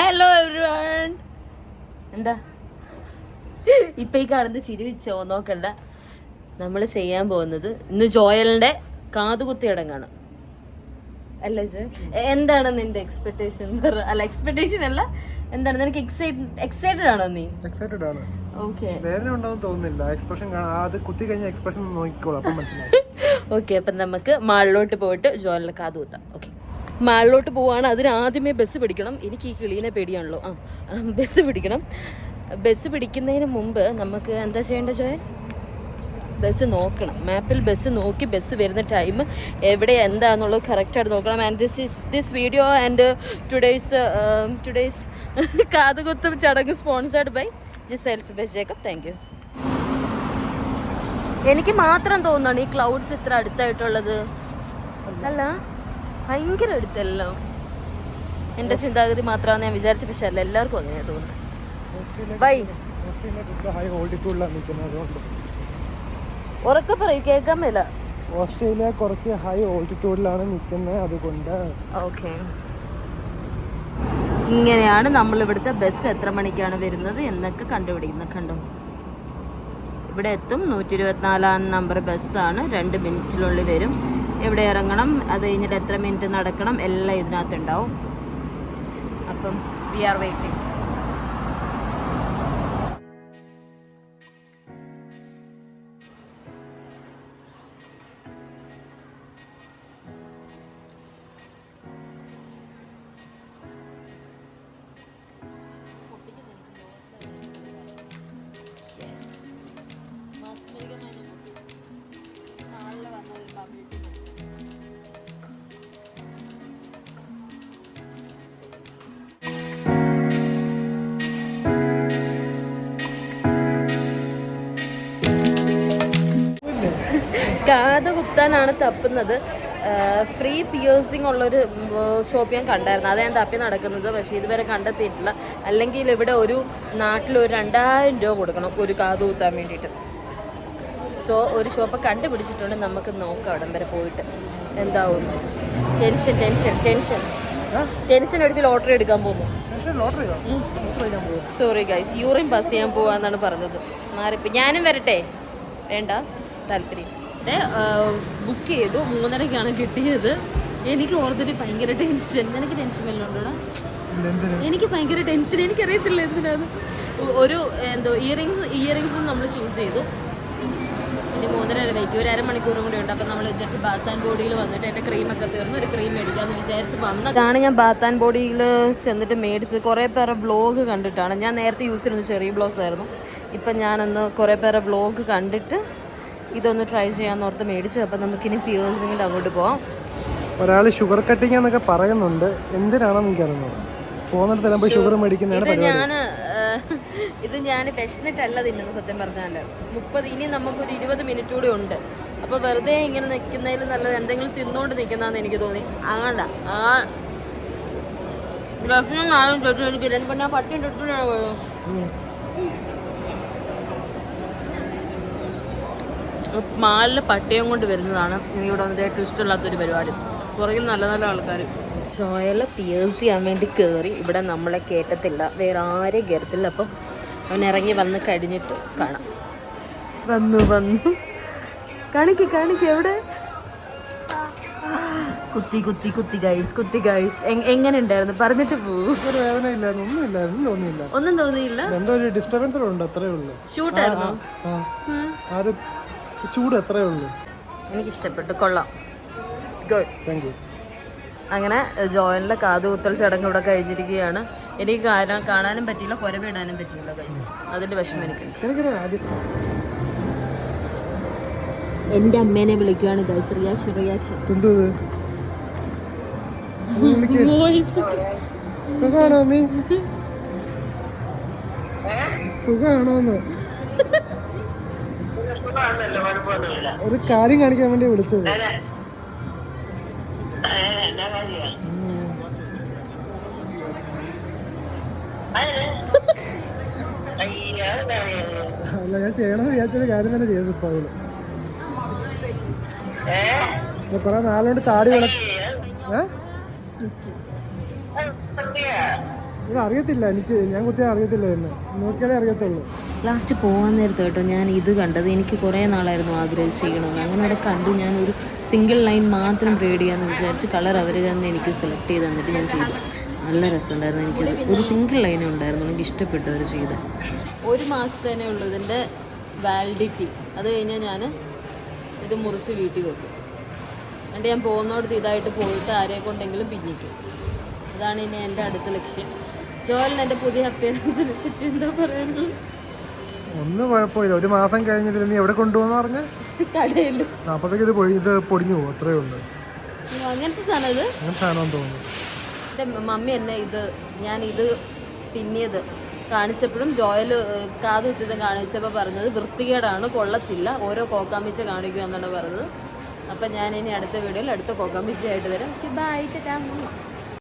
Hello everyone എന്താ? ഇപ്പൊ ഈ കാണുന്ന ചിരി വെച്ചോ നോക്കണ്ട. നമ്മൾ ചെയ്യാൻ പോകുന്നത് ഇന്ന് ജോയലിന്റെ കാതുകുത്തി അടങ്ങാണ് അല്ല ജോ? എന്താണ് നിന്റെ എക്സ്പെക്ടേഷൻ അല്ല എക്സ്പെക്ടേഷൻ അല്ല. എന്താണ്? നിനക്ക് എക്സൈറ്റഡ് ആണോ നീ? എക്സൈറ്റഡ് ആണ്. ഓക്കെ വേദന ഉണ്ടാവും തോന്നുന്നില്ല. എക്സ്പ്രഷൻ അത് കുത്തി കഴിഞ്ഞ എക്സ്പ്രഷൻ നോക്കിക്കോളൂ അപ്പം മനസ്സിലായി ഓക്കെ അപ്പം നമുക്ക് മാളിലോട്ട് പോയിട്ട് ജോലിനെ കാതുകുത്താം. ഓക്കെ മാളിലോട്ട് പോവാണ്. അതിനാദ്യമേ ബസ് പിടിക്കണം. എനിക്ക് ഈ കിളീനെ പേടിയാണല്ലോ. ആ ബസ് പിടിക്കണം. ബസ് പിടിക്കുന്നതിന് മുമ്പ് നമുക്ക് എന്താ ചെയ്യേണ്ട ജോയൽ ബസ് നോക്കണം. മാപ്പിൽ ബസ് നോക്കി ബസ് വരുന്ന ടൈം എവിടെ എന്താണെന്നുള്ളത് കറക്റ്റായിട്ട് നോക്കണം. And this is this video and today's today's കാതുകുത്തും ചടങ്ങ് sponsored by Giselle's bus Jacob thank you എനിക്ക് മാത്രം തോന്നുന്നു ഈ ക്ലൗഡ്സ് ഇത്ര അടുത്തായിട്ടുള്ളത്. അല്ല? ഭയങ്കര എടുത്തല്ലോ എന്റെ ചിന്താഗതി മാത്രമാണ് ഞാൻ വിചാരിച്ച പക്ഷെ അല്ല എല്ലാവർക്കും അങ്ങനെ തോന്നുന്നു ബൈ ഉറക്കെ പറയൂ കേൾക്കാൻ മേല. ഓസ്ട്രേലിയ കുറച്ച് ഹൈ ഓൾട്ടിറ്റ്യൂഡിലാണ് നിൽക്കുന്നത് അതുകൊണ്ട് ഓക്കെ ഇങ്ങനെയാണ് നമ്മൾ ഇവിടുത്തെ ബസ് എത്ര മണിക്കാണ് വരുന്നത് എന്നൊക്കെ കണ്ടുപിടിക്കുന്നത് കണ്ടോ? ഇവിടെ എത്തും. നൂറ്റി ഇരുപത്തിനാലാം നമ്പർ ബസ്സാണ് രണ്ട് മിനിറ്റിനുള്ളിൽ വരും. എവിടെ ഇറങ്ങണം? അത് കഴിഞ്ഞിട്ട് എത്ര മിനിറ്റ് നടക്കണം? എല്ലാം ഇതിനകത്തുണ്ടാവും. അപ്പം വി ആർ വെയിറ്റിംഗ് കാത് കുത്താനാണ് തപ്പുന്നത്. ഫ്രീ പിയേഴ്സിംഗ് ഉള്ളൊരു ഷോപ്പ് ഞാൻ കണ്ടായിരുന്നു. അതാണ് തപ്പി നടക്കുന്നത്. പക്ഷേ ഇതുവരെ കണ്ടെത്തിയിട്ടില്ല. അല്ലെങ്കിൽ ഇവിടെ ഒരു നാട്ടിൽ ഒരു രണ്ടായിരം രൂപ കൊടുക്കണം ഒരു കാത് കുത്താൻ വേണ്ടിയിട്ട്. സോ ഒരു ഷോപ്പ് കണ്ടുപിടിച്ചിട്ടുണ്ട്. നമുക്ക് നോക്കാം അവിടം വരെ പോയിട്ട്. എന്താവും? ടെൻഷൻ ടെൻഷൻ ടെൻഷൻ ടെൻഷൻ അടിച്ച് ലോട്ടറി എടുക്കാൻ പോകുന്നു. സോറി ഗൈസ് യൂറിൻ പാസ് ചെയ്യാൻ പോവാന്നാണ് പറഞ്ഞത്. മാറിപ്പോ. ഞാനും വരട്ടെ. വേണ്ട. താല്പര്യം. ബുക്ക് ചെയ്തു. മൂന്നരക്കാണ് കിട്ടിയത്. എനിക്ക് ഓർത്തിട്ട് ഭയങ്കര ടെൻഷൻ നിനക്ക് ടെൻഷൻ വല്ലതും ഉണ്ടോടാ എനിക്ക് ഭയങ്കര ടെൻഷൻ എനിക്കറിയത്തില്ല എന്തിനാണ് ഒരു എന്തോ ഇയറിങ്സ് ഇയറിങ്സ് നമ്മൾ ചൂസ് ചെയ്തു. ഇനി മൂന്നര വരെ വെയിറ്റ് ഒരു അരമണിക്കൂറും കൂടി ഉണ്ട്. അപ്പം നമ്മൾ വിചാരിച്ച് ബാത്ത് ആൻഡ് ബോഡിയിൽ വന്നിട്ട് എന്റെ ക്രീമൊക്കെ തീർന്നു. ഒരു ക്രീം മേടിക്കാമെന്ന് വിചാരിച്ച് വന്നതാണ് ഞാൻ ബാത്ത് ആൻഡ് ബോഡിയിൽ ചെന്നിട്ട് മേടിച്ചത്. കുറേ പേരെ ബ്ലോഗ് കണ്ടിട്ടാണ്. ഞാൻ നേരത്തെ യൂസ് ചെയ്യുന്നത് ചെറിയ ബ്ലൗസ് ആയിരുന്നു. ഇപ്പം ഞാനൊന്ന് കുറേ പേരെ ബ്ലോഗ് കണ്ടിട്ട് ഇതൊന്ന് ട്രൈ ചെയ്യാന്ന് ഓർത്ത് മേടിച്ചു. അപ്പം നമുക്കിനി പിയേഴ്സിങ്ങിൽ അങ്ങോട്ട് പോവാം. ഒരാൾ ഷുഗർ കട്ടിങ് എന്നൊക്കെ പറയുന്നുണ്ട്. എന്തിനാണെന്ന് എനിക്കറിയുന്നത് പോകുന്നിടത്ത് ചിലപ്പോൾ ഷുഗർ മേടിക്കുന്നതാണ് ഇത് ഞാൻ ഇത് ഞാൻ വിശന്നിട്ടല്ല തിന്നുന്നത് സത്യം പറഞ്ഞാൽ മുപ്പത് ഇനി നമുക്കൊരു ഇരുപത് മിനിറ്റ് കൂടി ഉണ്ട്. അപ്പോൾ വെറുതെ ഇങ്ങനെ നിൽക്കുന്നതിൽ നല്ലത് എന്തെങ്കിലും തിന്നുകൊണ്ട് നിൽക്കുന്നതെന്ന് എനിക്ക് തോന്നി. അങ്ങനെ ആ. ഭക്ഷണം നാളും ചോദിച്ചു എനിക്ക് പട്ടി എടുത്തിട്ടാണ് പോയോ? മാലിലെ പട്ടയം കൊണ്ട് വരുന്നതാണ്. ഇനി ഇവിടെ വന്നിട്ട് ഏറ്റവും ഇഷ്ടമില്ലാത്തൊരു പരിപാടി. പുറകിൽ നല്ല നല്ല ആൾക്കാർ ചോയല പിയേഴ്സ് ചെയ്യാൻ വേണ്ടി കയറി ഇവിടെ നമ്മളെ കയറ്റത്തില്ല വേറെ ആരെയും കയറത്തില്ല അപ്പം അവൻ ഇറങ്ങി വന്ന് കഴിഞ്ഞിട്ട് കാണാം. വന്നു വന്നു. കാണിക്ക് കാണിക്ക് എവിടെ? കുത്തി കുത്തി കുത്തി ഗൈസ് കുത്തി ഗൈസ് എങ്ങനെ ഉണ്ടായിരുന്നു പറഞ്ഞിട്ട് ഒന്നും തോന്നിയില്ല? എന്തോ ഒരു ഡിസ്റ്റർബൻസ് ഉണ്ട് അത്രേ ഉള്ളൂ. ഷൂട്ടായിരുന്നു ചൂട് എത്രയേ ഉള്ളൂ? എനിക്ക് ഇഷ്ടപ്പെട്ടു കൊള്ളാം. ഗുഡ് താങ്ക് യു അങ്ങനെ ജോയലിന്റെ കാതുകുത്തൽ ചടങ്ങ് ഇവിടെ കഴിഞ്ഞിരിക്കുകയാണ്. എനിക്ക് കാരണം കാണാനും പറ്റിയില്ല കുരവിടാനും പറ്റിയില്ല ഗൈസ് അതിന്റെ വിഷമം എനിക്കുണ്ട്. എന്റെ അമ്മേനെ വിളിക്കുകയാണ് ഗൈസ് റിയാക്ഷൻ റിയാക്ഷൻ സുഖാണോ സുഖാണോന്ന്? ഒരു കാര്യം കാണിക്കാൻ വേണ്ടി വിളിച്ചത്. അല്ല ഞാൻ ചെയ്യണം വിചാരിച്ചൊരു കാര്യം തന്നെ ചെയ്തു ഇപ്പൊ അവൾ കൊറേ നാളുകൊണ്ട് താടി വിള ഏ? ഇത് അറിയത്തില്ല എനിക്ക് ഞാൻ കുത്തിയാൽ അറിയത്തില്ല എന്ന്. നോക്കിയാലേ അറിയത്തുള്ളൂ. ലാസ്റ്റ് പോകാൻ നേരത്ത് കേട്ടോ ഞാൻ ഇത് കണ്ടത് എനിക്ക് കുറേ നാളായിരുന്നു ആഗ്രഹിച്ച് ചെയ്യണമെന്ന്. അങ്ങനെ അവിടെ കണ്ടു ഞാൻ ഒരു സിംഗിൾ ലൈൻ മാത്രം റീഡ് ചെയ്യാമെന്ന് വിചാരിച്ച് കളർ അവർ തന്നെ എനിക്ക് സെലക്ട് ചെയ്ത് തന്നിട്ട് ഞാൻ ചെയ്തു. നല്ല രസമുണ്ടായിരുന്നു എനിക്ക് ഒരു സിംഗിൾ ലൈനേ ഉണ്ടായിരുന്നു എനിക്ക് ഇഷ്ടപ്പെട്ടു അവർ ചെയ്ത്. ഒരു മാസത്തേനേ ഉള്ളൂ ഇതിന്റെ വാലിഡിറ്റി അത് കഴിഞ്ഞാൽ ഞാൻ ഇത് മുറിച്ച് വീട്ടിൽ വെക്കും. എന്നിട്ട് ഞാൻ പോകുന്നിടത്ത് ഇതായിട്ട് പോയിട്ട് ആരെ കൊണ്ടെങ്കിലും പിന്നിക്കും. അതാണ് ഇനി എന്റെ അടുത്ത ലക്ഷ്യം. ജോലിന് എന്റെ പുതിയ അപ്പിയറൻസിനെ പറ്റി എന്താ പറയാനുള്ളത്? ഒന്നും കുഴപ്പമില്ല. ഒരു മാസം കഴിഞ്ഞിട്ട് നീ എവിടെ കൊണ്ടുപോകുന്ന പറഞ്ഞ? കടയിൽ അപ്പോഴത്തേക്ക് ഇത് പൊഴി ഇത് പൊടിഞ്ഞു പോകും. അത്രേ ഉള്ളൂ. അങ്ങനത്തെ സാധനം ഇത്? അങ്ങനെ സാധനം തോന്നുന്നു. എന്റെ മമ്മി എന്നെ ഇത് ഞാൻ ഇത് പിന്നിയത് കാണിച്ചപ്പോഴും ജോയൽ കാത് കുത്തിയത് കാണിച്ചപ്പോൾ പറഞ്ഞത് വൃത്തികേടാണ് കൊള്ളത്തില്ല. ഓരോ കോക്കാമ്പിച്ച കാണിക്കുക എന്നാണ് പറഞ്ഞത്. അപ്പം ഞാൻ ഇനി അടുത്ത വീഡിയോയിൽ അടുത്ത കോക്കാമ്പിച്ചയായിട്ട് തരാം ബൈ ടാ